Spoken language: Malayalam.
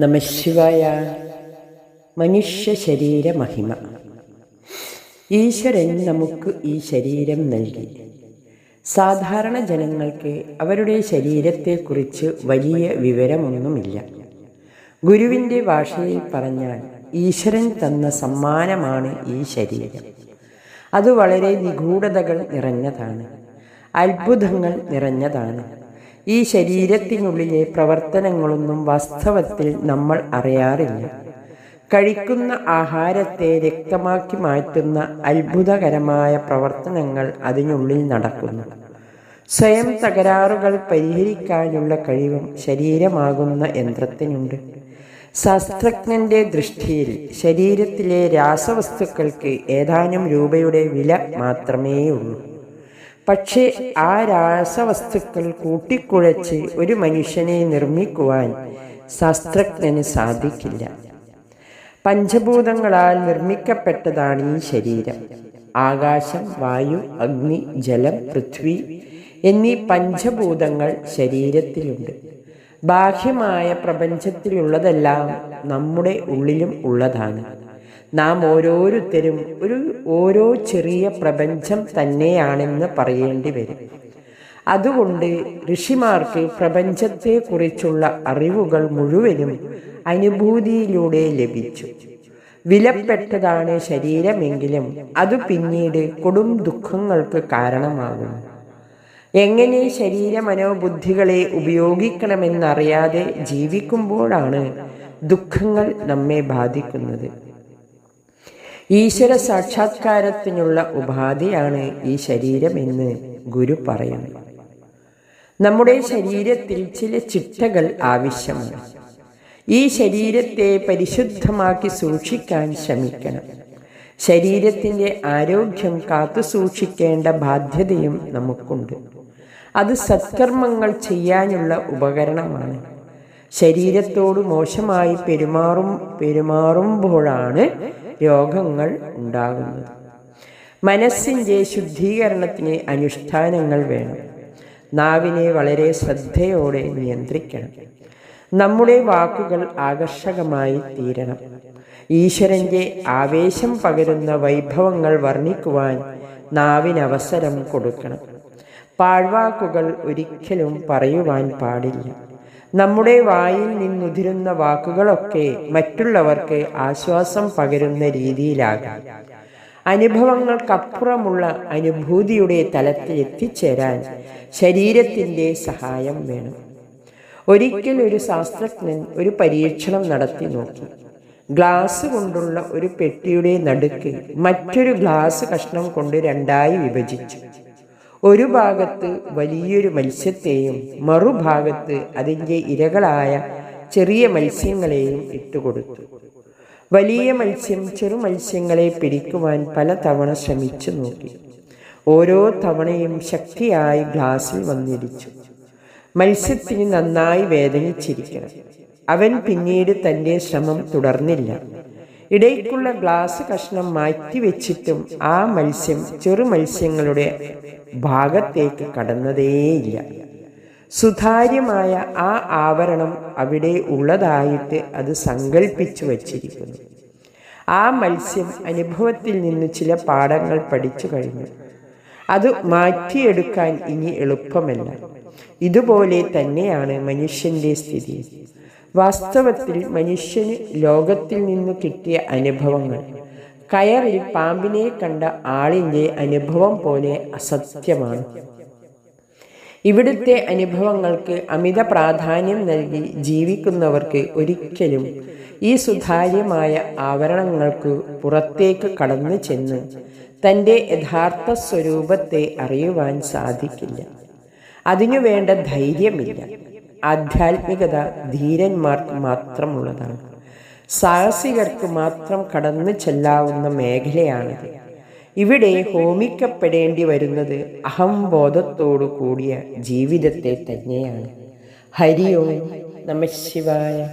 നമശിവായ മനുഷ്യ ശരീര മഹിമ. ഈശ്വരൻ നമുക്ക് ഈ ശരീരം നൽകി. സാധാരണ ജനങ്ങൾക്ക് അവരുടെ ശരീരത്തെക്കുറിച്ച് വലിയ വിവരമൊന്നുമില്ല. ഗുരുവിന്റെ ഭാഷയിൽ പറഞ്ഞാൽ ഈശ്വരൻ തന്ന സമ്മാനമാണ് ഈ ശരീരം. അത് വളരെ നിഗൂഢതകൾ നിറഞ്ഞതാണ്. അത്ഭുതങ്ങൾ നിറഞ്ഞതാണ്. ഈ ശരീരത്തിനുള്ളിലെ പ്രവർത്തനങ്ങളൊന്നും വാസ്തവത്തിൽ നമ്മൾ അറിയാറില്ല. കഴിക്കുന്ന ആഹാരത്തെ രക്തമാക്കി മാറ്റുന്ന അത്ഭുതകരമായ പ്രവർത്തനങ്ങൾ അതിനുള്ളിൽ നടക്കുന്നു. സ്വയം തകരാറുകൾ പരിഹരിക്കാനുള്ള കഴിവും ശരീരമാകുന്ന യന്ത്രത്തിനുണ്ട്. ശാസ്ത്രജ്ഞന്റെ ദൃഷ്ടിയിൽ ശരീരത്തിലെ രാസവസ്തുക്കൾക്ക് ഏതാനും രൂപയുടെ വില മാത്രമേ ഉള്ളൂ പക്ഷേ ആ രാസവസ്തുക്കൾ കൂട്ടിക്കുഴച്ച് ഒരു മനുഷ്യനെ നിർമ്മിക്കുവാൻ ശാസ്ത്രജ്ഞന് സാധിക്കില്ല. പഞ്ചഭൂതങ്ങളാൽ നിർമ്മിക്കപ്പെട്ടതാണ് ഈ ശരീരം. ആകാശം വായു അഗ്നി ജലം പൃഥ്വി എന്നീ പഞ്ചഭൂതങ്ങൾ ശരീരത്തിലുണ്ട്. ബാഹ്യമായ പ്രപഞ്ചത്തിലുള്ളതെല്ലാം നമ്മുടെ ഉള്ളിലും ഉള്ളതാണ്. നാം ഓരോരുത്തരും ഒരു ഓരോ ചെറിയ പ്രപഞ്ചം തന്നെയാണെന്ന് പറയേണ്ടി വരും. അതുകൊണ്ട് ഋഷിമാർക്ക് പ്രപഞ്ചത്തെക്കുറിച്ചുള്ള അറിവുകൾ മുഴുവനും അനുഭൂതിയിലൂടെ ലഭിച്ചു. വിലപ്പെട്ടതാണ് ശരീരമെങ്കിലും അത് പിന്നീട് കൊടും ദുഃഖങ്ങൾക്ക് കാരണമാകുന്നു. എങ്ങനെ ശരീര മനോബുദ്ധികളെ ഉപയോഗിക്കണമെന്നറിയാതെ ജീവിക്കുമ്പോഴാണ് ദുഃഖങ്ങൾ നമ്മെ ബാധിക്കുന്നത്. ഈശ്വര സാക്ഷാത്കാരത്തിനുള്ള ഉപാധിയാണ് ഈ ശരീരം എന്ന് ഗുരു പറയുന്നു നമ്മുടെ ശരീരത്തിൽ ചില ചിട്ടകൾ ആവശ്യമാണ്. ഈ ശരീരത്തെ പരിശുദ്ധമാക്കി സൂക്ഷിക്കാൻ ശ്രമിക്കണം. ശരീരത്തിന്റെ ആരോഗ്യം കാത്തു സൂക്ഷിക്കേണ്ട ബാധ്യതയും നമുക്കുണ്ട്. അത് സത്കർമ്മങ്ങൾ ചെയ്യാനുള്ള ഉപകരണമാണ്. ശരീരത്തോട് മോശമായി പെരുമാറും പെരുമാറുമ്പോഴാണ് രോഗങ്ങൾ ഉണ്ടാകുന്നത്. മനസ്സിന്റെ ശുദ്ധീകരണത്തിന് അനുഷ്ഠാനങ്ങൾ വേണം. നാവിനെ വളരെ ശ്രദ്ധയോടെ നിയന്ത്രിക്കണം. നമ്മുടെ വാക്കുകൾ ആകർഷകമായി തീരണം. ഈശ്വരന്റെ ആവേശം പകരുന്ന വൈഭവങ്ങൾ വർണിക്കുവാൻ നാവിനവസരം കൊടുക്കണം. പാഴ്വാക്കുകൾ ഒരിക്കലും പറയുവാൻ പാടില്ല. നമ്മുടെ വായിൽ നിന്നുതിരുന്ന വാക്കുകളൊക്കെ മറ്റുള്ളവർക്ക് ആശ്വാസം പകരുന്ന രീതിയിലാകാം. അനുഭവങ്ങൾക്കപ്പുറമുള്ള അനുഭൂതിയുടെ തലത്തിൽ എത്തിച്ചേരാൻ ശരീരത്തിന്റെ സഹായം വേണം. ഒരിക്കൽ ഒരു ശാസ്ത്രജ്ഞൻ ഒരു പരീക്ഷണം നടത്തി നോക്കി. ഗ്ലാസ് കൊണ്ടുള്ള ഒരു പെട്ടിയുടെ നടുക്ക് മറ്റൊരു ഗ്ലാസ് കഷ്ണം കൊണ്ട് രണ്ടായി വിഭജിച്ചു. ഒരു ഭാഗത്ത് വലിയൊരു മത്സ്യത്തെയും മറുഭാഗത്ത് അതിന്റെ ഇരകളായ ചെറിയ മത്സ്യങ്ങളെയും ഇട്ടുകൊടുത്തു. വലിയ മത്സ്യം ചെറു മത്സ്യങ്ങളെ പിടിക്കുവാൻ പല തവണ ശ്രമിച്ചു നോക്കി. ഓരോ തവണയും ശക്തിയായി ഗ്ലാസിൽ വന്നിരിച്ചു മത്സ്യത്തിന് നന്നായി വേദനിച്ചിരിക്കണം. അവൻ പിന്നീട് തന്റെ ശ്രമം തുടർന്നില്ല. ഇടയ്ക്കുള്ള ഗ്ലാസ് കഷ്ണം മാറ്റിവെച്ചിട്ടും ആ മത്സ്യം ചെറു മത്സ്യങ്ങളുടെ ഭാഗത്തേക്ക് കടന്നതേയില്ല. സുതാര്യമായ ആ ആവരണം അവിടെ ഉള്ളതായിട്ട് അത് സങ്കല്പിച്ചു വച്ചിരിക്കുന്നു. ആ മത്സ്യം അനുഭവത്തിൽ നിന്ന് ചില പാഠങ്ങൾ പഠിച്ചു കഴിഞ്ഞു. അത് മാറ്റിയെടുക്കാൻ ഇനി എളുപ്പമല്ല. ഇതുപോലെ തന്നെയാണ് മനുഷ്യന്റെ സ്ഥിതി. വാസ്തവത്തിൽ മനുഷ്യന് ലോകത്തിൽ നിന്ന് കിട്ടിയ അനുഭവങ്ങൾ. കയറിൽ പാമ്പിനെ കണ്ട ആളിന്റെ അനുഭവം പോലെ അസത്യമാണ്. ഇവിടുത്തെ അനുഭവങ്ങൾക്ക് അമിത പ്രാധാന്യം നൽകി ജീവിക്കുന്നവർക്ക് ഒരിക്കലും ഈ സുതാര്യമായ ആവരണങ്ങൾക്ക് പുറത്തേക്ക് കടന്നു ചെന്ന് തന്റെ യഥാർത്ഥ സ്വരൂപത്തെ അറിയുവാൻ സാധിക്കില്ല. അതിനു വേണ്ട ധൈര്യമില്ല. ആധ്യാത്മികത ധീരന്മാർക്ക് മാത്രമുള്ളതാണ്. സാഹസികർക്ക് മാത്രം കടന്നു ചെല്ലാവുന്ന മേഖലയാണിത്. ഇവിടെ ഹോമിക്കപ്പെടേണ്ടി വരുന്നത് അഹംബോധത്തോടു കൂടിയ ജീവിതത്തെ തന്നെയാണ്. ഹരിയോ നമ ശിവായ.